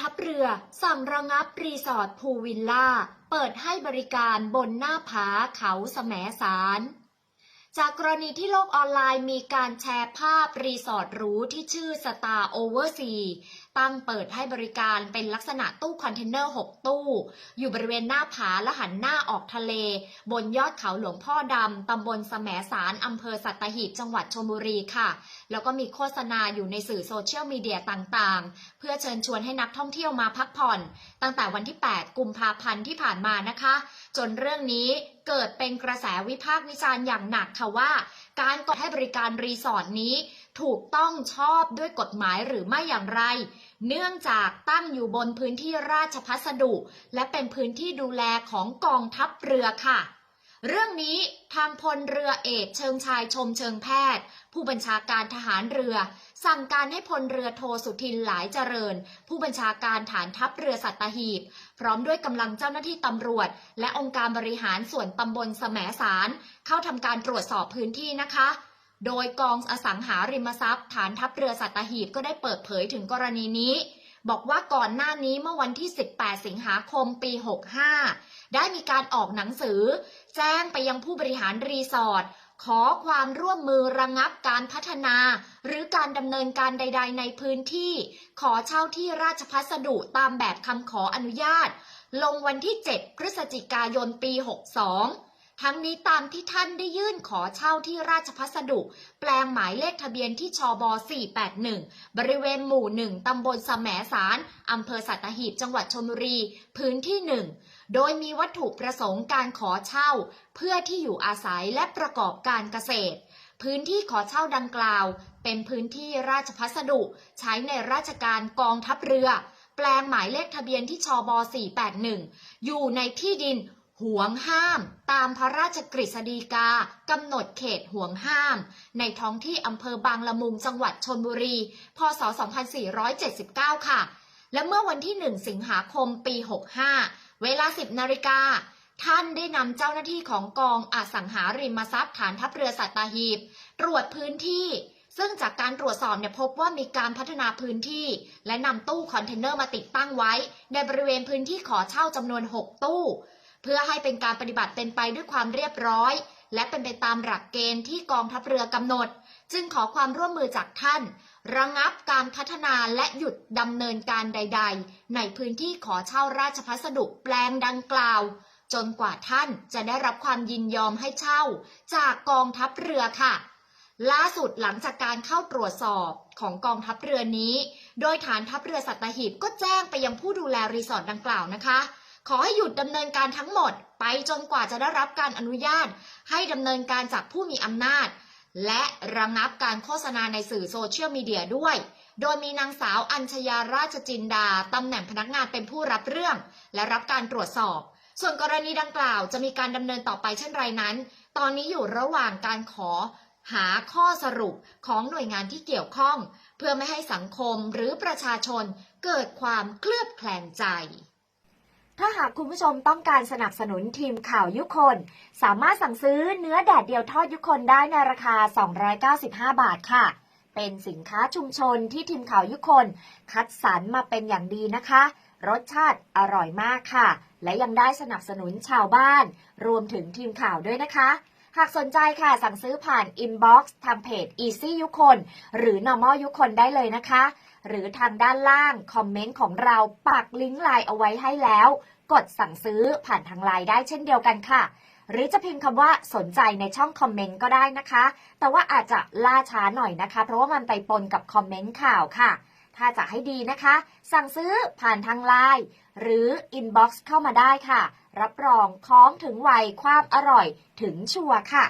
ทัพเรือสั่งระงับรีสอร์ทพูลวิลล่า เปิดให้บริการบนหน้าผาเขาแสมสารจากกรณีที่โลกออนไลน์มีการแชร์ภาพรีสอร์ทหรูที่ชื่อสตาร์โอเวอร์ซี ตั้งเปิดให้บริการเป็นลักษณะตู้คอนเทนเนอร์ 6 ตู้ อยู่บริเวณหน้าผาและหันหน้าออกทะเล บนยอดเขาหลวงพ่อดำ ตำบลแสมสารอำเภอสัตหีบ จังหวัดชลบุรีค่ะ แล้วก็มีโฆษณาอยู่ในสื่อโซเชียลมีเดียต่างๆ เพื่อเชิญชวนให้นักท่องเที่ยวมาพักผ่อน ตั้งแต่วันที่ 8 กุมภาพันธ์ที่ผ่านมานะคะ จนเรื่องนี้เกิดเป็นกระแสวิพากษ์วิจารณ์อย่างหนักค่ะว่า การกดให้บริการรีสอร์ทนี้ ถูกต้องชอบด้วยกฎหมายหรือไม่อย่างไร เนื่องจากตั้งอยู่บนพื้นที่ราชพัสดุ และเป็นพื้นที่ดูแลของกองทัพเรือค่ะ เรื่องนี้ทางพลเรือเอกเชิงชายชมเชิงแพทย์ ผู้บัญชาการทหารเรือ สั่งการให้พลเรือโทสุทินหลายเจริญ ผู้บัญชาการฐานทัพเรือสัตหีบ พร้อมด้วยกำลังเจ้าหน้าที่ตำรวจ และองค์การบริหารส่วนตำบลแสมสาร เข้าทำการตรวจสอบพื้นที่นะคะ โดยกองอสังหาริมทรัพย์ ฐานทัพเรือสัตหีบก็ได้เปิดเผยถึงกรณีนี้ บอกว่าก่อนหน้านี้เมื่อวันที่ 18 สิงหาคมปี 65 ได้มีการออกหนังสือ แจ้งไปยังผู้บริหารรีสอร์ทขอความร่วมมือระงับการพัฒนา หรือการดำเนินการใด ๆ ในพื้นที่ ขอเช่าที่ราชพัสดุตามแบบคำขออนุญาต ลงวันที่ 7 พฤศจิกายนปี 62 ทั้งนี้ตามที่ท่านได้ยื่นขอเช่าที่ราชพัสดุ แปลงหมายเลขทะเบียนที่ชบ 481 บริเวณหมู่ 1 ตำบลสแสมสาร อำเภอสัตหีบ จังหวัดชลบุรี พื้นที่ 1 โดยมีวัตถุประสงค์การขอเช่า เพื่อที่อยู่อาศัยและประกอบการเกษตร พื้นที่ขอเช่าดังกล่าว เป็นพื้นที่ราชพัสดุ ใช้ในราชการกองทัพเรือ แปลงหมายเลขทะเบียนที่ชบ 481 อยู่ในที่ดิน ห่วงห้าม ตามพระราชกฤษฎีกากำหนดเขตห่วงห้าม ในท้องที่อำเภอบางละมุงจังหวัดชนบุรี พศ 2479 ค่ะ และเมื่อวันที่ 1 สิงหาคมปี 65 เวลา 10 นาฬิกา ท่านได้นำเจ้าหน้าที่ของกองอสังหาริมทรัพย์ฐานทัพเรือสัตหีบ ตรวจพื้นที่ซึ่งจากการตรวจสอบเนี่ยพบว่ามีการพัฒนาพื้นที่ และนำตู้คอนเทนเนอร์มาติดตั้งไว้ ในบริเวณพื้นที่ขอเช่าจำนวน 6 ตู้ เพื่อให้เป็นการปฏิบัติเป็นไปด้วยความเรียบร้อย และเป็นไปตามหลักเกณฑ์ที่กองทัพเรือกำหนด จึงขอความร่วมมือจากท่าน ระงับการพัฒนาและหยุดดำเนินการใด ๆ ในพื้นที่ขอเช่าราชพัสดุแปลงดังกล่าว จนกว่าท่านจะได้รับความยินยอมให้เช่า จากกองทัพเรือค่ะล่าสุดหลังจากการเข้าตรวจสอบของกองทัพเรือนี้ โดยฐานทัพเรือสัตหีบก็แจ้งไปยังผู้ดูแลรีสอร์ทดังกล่าวนะคะ ขอให้หยุดดำเนินการทั้งหมด ไปจนกว่าจะได้รับการอนุญาต ให้ดำเนินการจากผู้มีอำนาจ และระงับการโฆษณาในสื่อโซเชียลมีเดียด้วย โดยมีนางสาวอัญชยาราชจินดาตำแหน่งพนักงานเป็นผู้รับเรื่อง และรับการตรวจสอบ ส่วนกรณีดังกล่าวจะมีการดำเนินต่อไปเช่นไรนั้น ตอนนี้อยู่ระหว่างการขอหาข้อสรุปของหน่วยงานที่เกี่ยวข้อง เพื่อไม่ให้สังคมหรือประชาชนเกิดความเคลือบแคลงใจ ถ้าหากคุณผู้ชมต้องการสนับสนุนทีมข่าวยุคน สามารถสั่งซื้อเนื้อแดดเดียวทอดยุคนได้ในราคา 295 บาทค่ะ เป็นสินค้าชุมชนที่ทีมข่าวยุคน คัดสรรมาเป็นอย่างดีนะคะ รสชาติอร่อยมากค่ะ และยังได้สนับสนุนชาวบ้าน รวมถึงทีมข่าวด้วยนะคะหากสนใจค่ะสั่งซื้อผ่านอินบ็อกซ์ทางเพจ Easy ยุคน หรือ Normal ยุคนได้เลยนะคะ หรือทางด้านล่างคอมเมนต์ของเราปักลิงก์ไลน์เอาไว้ให้แล้ว กดสั่งซื้อผ่านทางไลน์ได้เช่นเดียวกันค่ะ หรือจะพิมพ์คำว่าสนใจในช่องคอมเมนต์ก็ได้นะคะ แต่ว่าอาจจะล่าช้าหน่อยนะคะ เพราะว่ามันไปปนกับคอมเมนต์ข่าวค่ะถ้าจะให้ดีนะคะ สั่งซื้อผ่านทางไลน์หรืออินบ็อกซ์เข้ามาได้ค่ะ รับรองของถึงไวความอร่อยถึงชัวค่ะ